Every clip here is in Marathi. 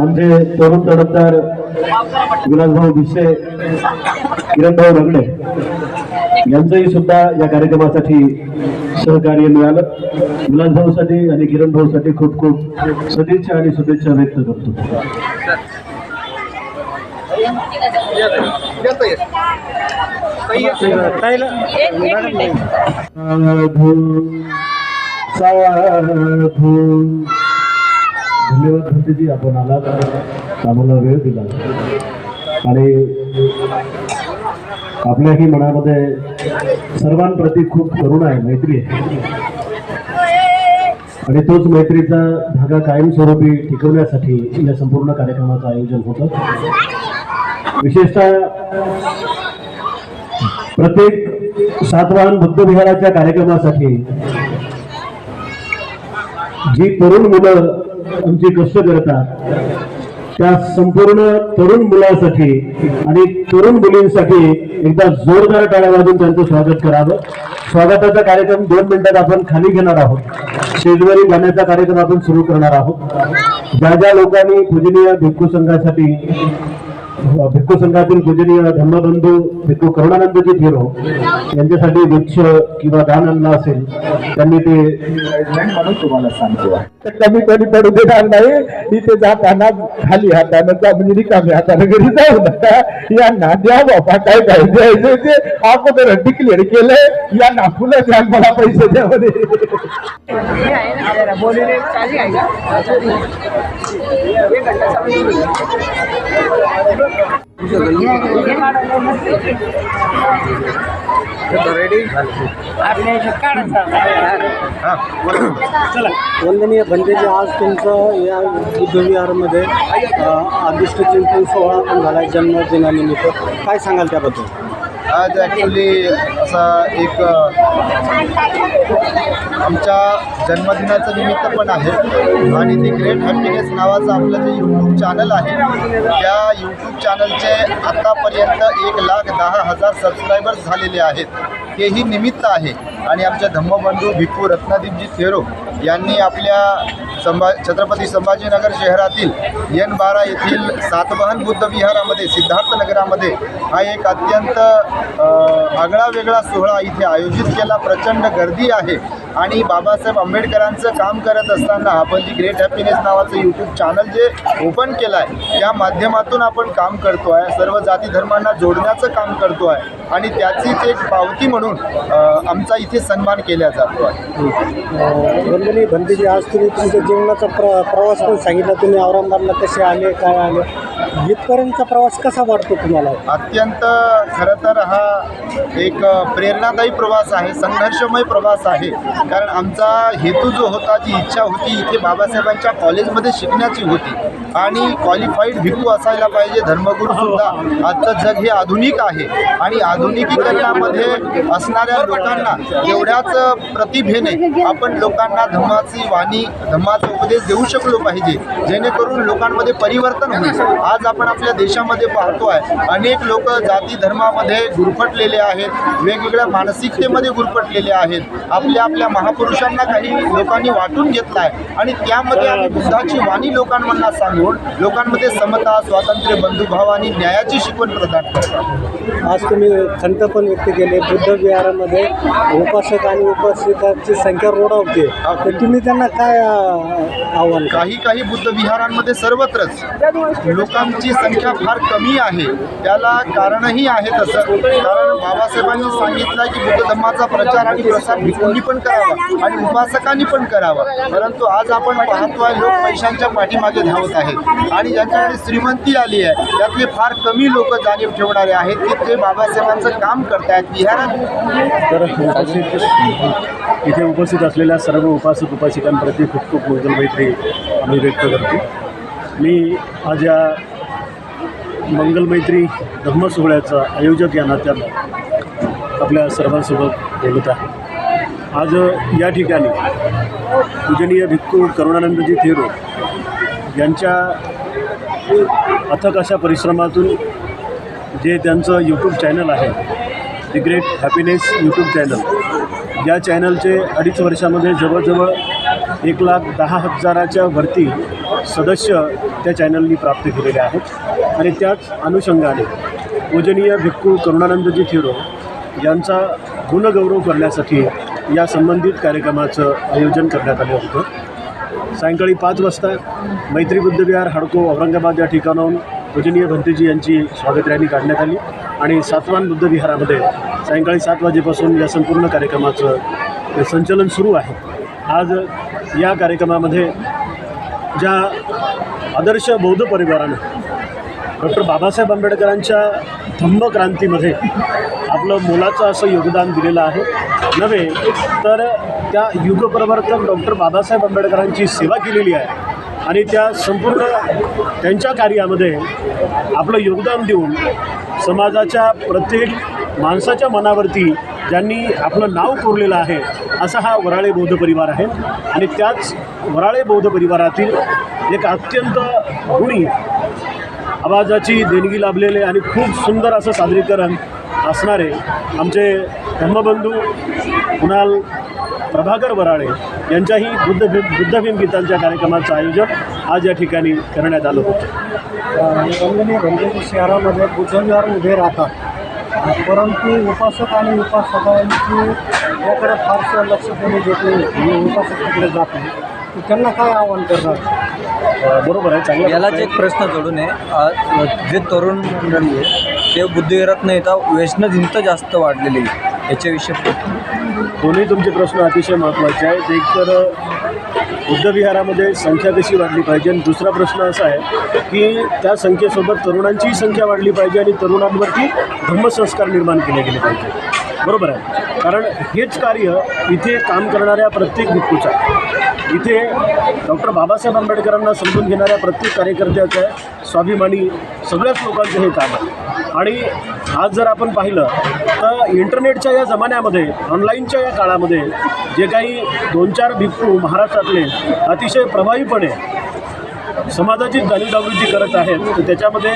आमचे तरुण तडफदार विलासभाऊ भिसे किरणभाऊ रगडे यांचंही सुद्धा या कार्यक्रमासाठी सहकार्य मिळालं. विलासभाऊसाठी आणि किरणभाऊसाठी खूप खूप सदिच्छा आणि शुभेच्छा व्यक्त करतो. साधू साधू धन्यवाद भंतेजी आपण आलात आम्हाला वेळ दिला. आणि आपल्याही मनामध्ये सर्वांप्रती खूप करुणा आहे मैत्री आहे. आणि तोच मैत्रीचा धागा कायमस्वरूपी टिकवण्यासाठी या संपूर्ण कार्यक्रमाचं आयोजन होतं. विशेषतः प्रत्येक सातवाहन बुद्ध विहाराच्या कार्यक्रमासाठी जी तरुण मुलं आमची कष्ट करतात. त्या संपूर्ण तरुण मुलांसाठी आणि तरुण मुलींसाठी एकदा जोरदार टाळ्या वाजून त्यांचं स्वागत करावं. स्वागताचा कार्यक्रम दोन मिनिटात आपण खाली घेणार आहोत. शेजवारी गाण्याचा कार्यक्रम आपण सुरू करणार आहोत. ज्या ज्या लोकांनी पूजनीय भिक्खू संघासाठी भिक्खू संघातील पूजनीय धम्मबंधू भिक्खू करुणानंदजी थिरो यांच्यासाठी वृक्ष किंवा दान आणलं असेल त्यांनी ते म्हणून तुम्हाला सांगतो कमी कमी पडू देणार नाही. इथे जाताना खाली हातानं जा म्हणजे रिकामी हातानं घरी जाऊ नका. यांना द्या बाबा काय काय द्यायचं ते. अगोदर डिक्लेअर केलंय यांना फुलं द्या मला पैसे द्या म्हणे वंदनीय भंतेजी आज तुमचं या बुद्धविहारमध्ये अ, चिंतन सोहळा पण झाला आहे जन्मदिनानिमित्त. काय सांगाल त्याबद्दल? आज ॲक्च्युली असा एक आमच्या जन्मदिनाचं निमित्त पण आहे. आणि दी ग्रेट हॅपीनेस नावाचं आपलं जे यूट्यूब चॅनल आहे त्या यूट्यूब चॅनलचे आत्तापर्यंत एक लाख दहा हजार सबस्क्रायबर्स झालेले आहेत. तेही निमित्त आहे. आणि आमच्या धम्मबंधू भिक्खू रत्नादीपजी थेरो यांनी आपल्या संभा छत्रपती संभाजीनगर शहरातील एन बारा येथील सातवाहन बुद्ध विहारामध्ये सिद्धार्थनगरामध्ये हा एक अत्यंत आगळा वेगळा सोहळा इथे आयोजित केला. प्रचंड गर्दी आहे. आणि बाबासाहेब आंबेडकरांचं काम करत असताना आपण जी ग्रेट हॅपीनेस नावाचं यूट्यूब चॅनल जे ओपन केलं आहे त्या माध्यमातून आपण काम करतो आहे सर्व जाती धर्मांना जोडण्याचं काम करतो आहे आणि त्याचीच एक पावती म्हणून आमचा इथे सन्मान केला जातो आहे. भंतेजी आज तुम्ही तुमच्या जीवनाचा प्र प्रवास पण सांगितला. तुम्ही औरंगाबादला कसे आले काय आले? इथपर्यंतचा प्रवास कसा वाटतो तुम्हाला? अत्यंत खरं तर हा एक प्रेरणादायी प्रवास आहे संघर्षमय प्रवास आहे. कारण आमचा हेतू जो होता जी इच्छा होती इथे बाबासाहेबांच्या कॉलेजमध्ये शिकण्याची होती. आणि क्वालिफाईड भिक्खू असायला पाहिजे धर्मगुरू सुद्धा. आजचं जग हे आधुनिक आहे. आणि आधुनिकीकरणामध्ये असणाऱ्या लोकांना एवढ्याच प्रतिभेने आपण लोकांना धम्माची वाणी धम्माचा उपदेश देऊ शकलो पाहिजे जेणेकरून लोकांमध्ये परिवर्तन होईल. आज आपण आपल्या देशामध्ये पाहतो आहे अनेक लोक जाती धर्मामध्ये गुरफटलेले आहेत वेगवेगळ्या मानसिकतेमध्ये गुरफटलेले आहेत. आपल्या आपल्या महापुरुषांना काही लोकांनी वाटून घेतला आहे आणि त्यामध्ये आम्ही बुद्धाची वाणी लोकांना सांगून लोकांमध्ये समता स्वातंत्र्य बंधुभाव आणि न्यायाची शिकवण प्रदान करतात आज तुम्ही खंत पण व्यक्त केले बुद्ध विहारामध्ये उपासक आणि उपासिकांची संख्या रोडावते. तर तुम्ही त्यांना काय अ, आव्हान का काही काही बुद्ध विहारांमध्ये सर्वत्रच लोकांची संख्या फार कमी आहे. त्याला कारणही आहे तसं. कारण बाबासाहेबांनी सांगितलं की बुद्ध धर्माचा प्रचार आणि प्रसार भिकूंनी पण करावा आणि उपासकांनी पण करावा. परंतु आज आपण पाहतोय लोक पैशांच्या पाठीमागे धावत आहेत. आणि ज्यांच्याकडे श्रीमंती आली आहे त्यातले फार कमी लोक जाणीव ठेवणारे आहेत की ते बाबासाहेबांचं काम करतायत. विहारात तर इथे उपस्थित असलेल्या सर्व उपासक उपासिकांप्रती खूप खूप मंगल मैत्री आम्ही व्यक्त करतो. मी आज या मंगलमैत्री धम्मसोहळ्याचा आयोजक या नात्यानं आपल्या सर्वांसोबत बोलत आहे. आज या ठिकाणी पूजनीय भिक्खू करुणानंदजी थेरो यांच्या अथक अशा परिश्रमातून जे त्यांचं यूट्यूब चॅनल आहे the great happiness YouTube channel. या चॅनलचे अडीच वर्षामध्ये जवळजवळ एक लाख दहा हजाराच्या वरती सदस्य त्या चॅनलनी प्राप्त केलेले आहेत. आणि त्याच अनुषंगाने पूजनीय भिक्खू करुणानंदजी थिरो यांचा गुणगौरव करण्यासाठी या संबंधित कार्यक्रमाचं आयोजन करण्यात आलं होतं. सायंकाळी पाच वाजता मैत्री बुद्धविहार हडको औरंगाबाद या ठिकाणाहून पूजनीय भंतेजी यांची स्वागत रॅली काढण्यात आली. आणि सातवान बुद्धविहारामध्ये सायंकाळी सात वाजेपासून या संपूर्ण कार्यक्रमाचं संचलन सुरू आहे. आज या कार्यक्रमामध्ये ज्या आदर्श बौद्ध परिवारानं डॉक्टर बाबासाहेब आंबेडकरांच्या धम्मक्रांतीमध्ये आपलं मोलाचं असं योगदान दिलेलं आहे. नव्हे तर त्या युगप्रवर्तक डॉक्टर बाबासाहेब आंबेडकरांची सेवा केलेली आहे. आणि त्या संपूर्ण त्यांच्या कार्यामध्ये आपलं योगदान देऊन समाजाच्या प्रत्येक माणसाच्या मनावरती ज्यांनी आपलं नाव कोरलेलं आहे असा हा वराळे बौद्ध परिवार आहे. आणि त्याच वराळे बौद्ध परिवारातील एक अत्यंत गुणी आवाजाची देणगी लाभलेले आणि खूप सुंदर असं सादरीकरण असणारे आमचे धर्मबंधू कुणाल प्रभाकर वराळे यांच्याही बुद्ध बुद्धभीम गीतांच्या कार्यक्रमाचं आयोजन आज या ठिकाणी करण्यात आलं होतं. वंदनीय भंतेजी शहरामध्ये बुद्धविहार उभे राहतात. परंतु उपासक आणि उपासकांची याकडे फारसं लक्ष कोणी देत नाही. उपासक तिकडे जात नाही. तर त्यांना काय आव्हान करणार? बरोबर आहे चांगलं यालाच एक प्रश्न जोडून आहे आज जे तरुण मंडळी आहे ते बुद्धिविहारात न येता व्यसनभिंत जास्त वाढलेली आहे. याच्याविषयी दोन्ही तुमचे प्रश्न अतिशय महत्त्वाचे आहेत. एक तर बुद्धविहारामध्ये संख्या कशी वाढली पाहिजे? आणि दुसरा प्रश्न असा आहे की त्या संख्येसोबत तरुणांचीही संख्या वाढली पाहिजे आणि तरुणांवरती धम्मसंस्कार निर्माण केले गेले पाहिजे. बरोबर आहे? कारण हेच कार्य इथे काम करणाऱ्या प्रत्येक भिक्खूचं आहे. इथे डॉक्टर बाबासाहेब आंबेडकरांना समजून घेणाऱ्या प्रत्येक कार्यकर्त्याचं आहे. स्वाभिमानी सगळ्याच लोकांचं हे काम आहे. आणि आज जर आपण पाहिलं तर इंटरनेटच्या या जमान्यामध्ये ऑनलाईनच्या या काळामध्ये जे काही दोन चार भिक्खू महाराष्ट्रातले अतिशय प्रभावीपणे समाजाची जाणीवजागृती करत आहेत त्याच्यामध्ये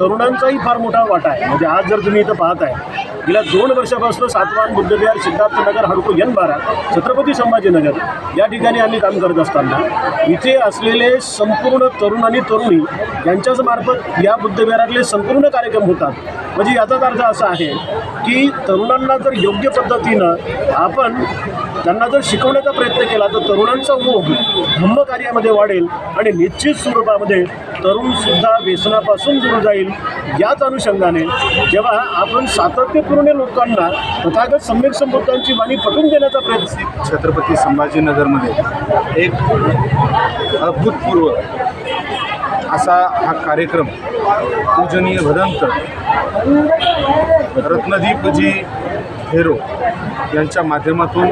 तरुणांचाही फार मोठा वाटा आहे. म्हणजे आज जर तुम्ही इथं पाहत आहे गेल्या दोन वर्षापासून सातवान बुद्धविहार सिद्धार्थनगर हडको एन बारा छत्रपती संभाजीनगर या ठिकाणी आम्ही काम करत असताना इथे असलेले संपूर्ण तरुण आणि तरुणी यांच्याच मार्फत या बुद्धविहारातले संपूर्ण कार्यक्रम होतात. म्हणजे याचाच अर्थ असा आहे की तरुणांना जर योग्य पद्धतीनं आपण त्यांना जर शिकवण्याचा प्रयत्न केला तर तरुणांचा मोह धम्मकार्यामध्ये वाढेल आणि निश्चित स्वरूपामध्ये तरुणसुद्धा व्यसनापासून दूर जाईल. याच अनुषंगाने जेव्हा आपण सातत्यपूर्ण लोकांना तथागत सम्यक संबोधांची वाणी पटवून देण्याचा प्रयत्न छत्रपती संभाजीनगरमध्ये एक अभूतपूर्व असा हा कार्यक्रम पूजनीय भदंत रत्नदीपजी हेरो यांच्या माध्यमातून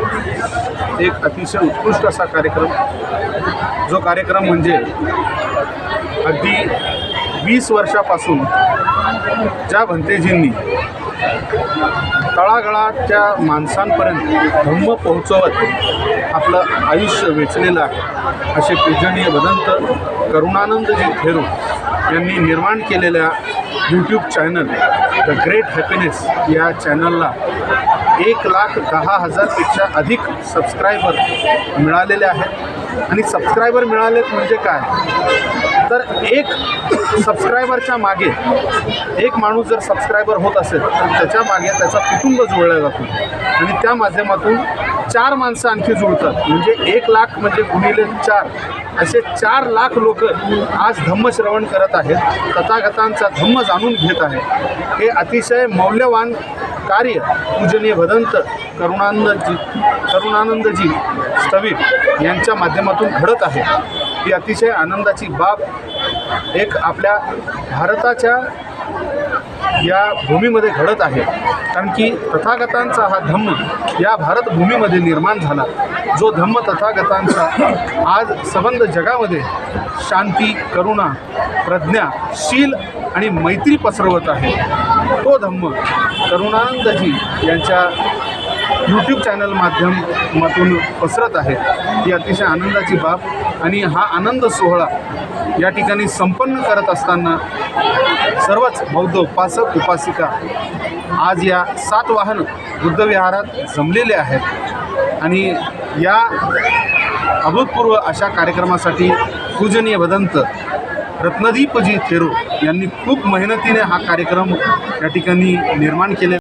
एक अतिशय उत्कृष्ट असा कार्यक्रम जो कार्यक्रम म्हणजे अगदी वीस वर्षापासून ज्या भंतेजींनी तळागळाच्या माणसांपर्यंत धम्म पोहोचवत आपलं आयुष्य वेचलेलं आहे असे पूजनीय भदंत करुणानंदजी थेरू यांनी निर्माण केलेल्या YouTube channel the great happiness या चॅनलला एक लाख दहा हजारपेक्षा अधिक सबस्क्रायबर मिळालेले आहेत. आणि सबस्क्रायबर मिळालेत म्हणजे काय? तर एक सबस्क्रायबरच्या मागे एक माणूस जर सबस्क्रायबर होत असेल तर त्याच्यामागे त्याचा कुटुंब जुळला जातो. आणि त्या माध्यमातून चार माणसं आणखी जुळतात. म्हणजे एक लाख म्हणजे गुणिले चार. असे चार लाख लोक आज धम्मश्रवण करत आहेत. तथागतांचा धम्म जाणून घेत आहेत. हे अतिशय मौल्यवान कार्य पूजनीय भदंत करुणानंदजी करुणानंदजी स्थवीर यांच्या माध्यमातून घडत आहे. ही अतिशय आनंदाची बाब एक आपल्या भारताच्या या भूमीमध्ये घडत आहे. कारण की तथागतांचा हा धम्म या भारतभूमीमध्ये निर्माण झाला. जो धम्म तथागतांचा आज सबंध जगामध्ये शांती करुणा प्रज्ञा शील आणि मैत्री पसरवत आहे. तो धम्म करुणानंदजी यांच्या यूट्यूब चॅनल माध्यमातून पसरत आहे. ही अतिशय आनंदाची बाब आणि हा आनंद सोहळा या ठिकाणी संपन्न करत असताना सर्वच बौद्ध उपासक उपासिका आज या सात वाहन बुद्धविहारात जमलेले आहेत. आणि या अभूतपूर्व अशा कार्यक्रमासाठी पूजनीय भदंत रत्नदीपजी थेरो यांनी खूप मेहनतीने हा कार्यक्रम या ठिकाणी निर्माण केले